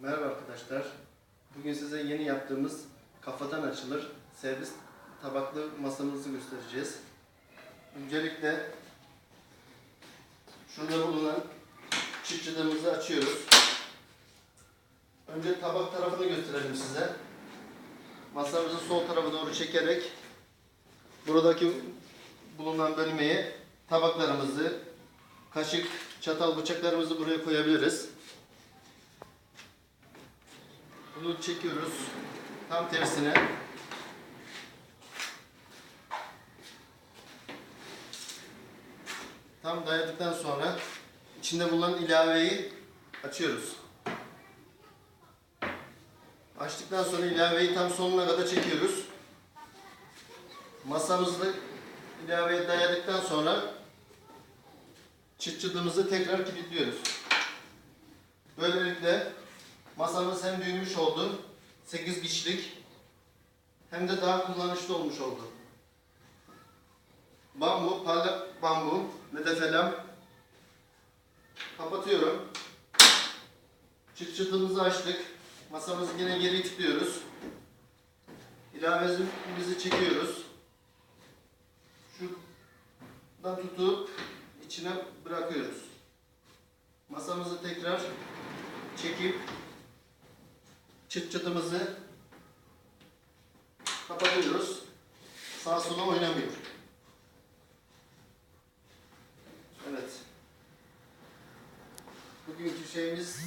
Merhaba arkadaşlar. Bugün size yeni yaptığımız kafadan açılır servis tabaklı masamızı göstereceğiz. Öncelikle şurada bulunan çıtçıdığımızı açıyoruz. Önce tabak tarafını gösterelim size. Masamızı sol tarafa doğru çekerek buradaki bulunan bölmeye tabaklarımızı, kaşık, çatal, bıçaklarımızı buraya koyabiliriz. Bunu çekiyoruz tam tersine. Tam dayadıktan sonra içinde bulunan ilaveyi açıyoruz. Açtıktan sonra ilaveyi tam sonuna kadar çekiyoruz. Masamızı ilaveye dayadıktan sonra çıt çıtımızı tekrar kilitliyoruz. Oldu, 8 kişilik hem de daha kullanışlı olmuş oldu. Bambu, parlak bambu, medefelem. Kapatıyorum. Çıt çıtımızı açtık. Masamızı yine geri kilitliyoruz. İlavemizi çekiyoruz. Şuradan tutup içine bırakıyoruz. Masamızı tekrar çekip çıt çıtımızı kapatıyoruz. Sağa sola oynamıyor. Evet. Bugünkü şeyimiz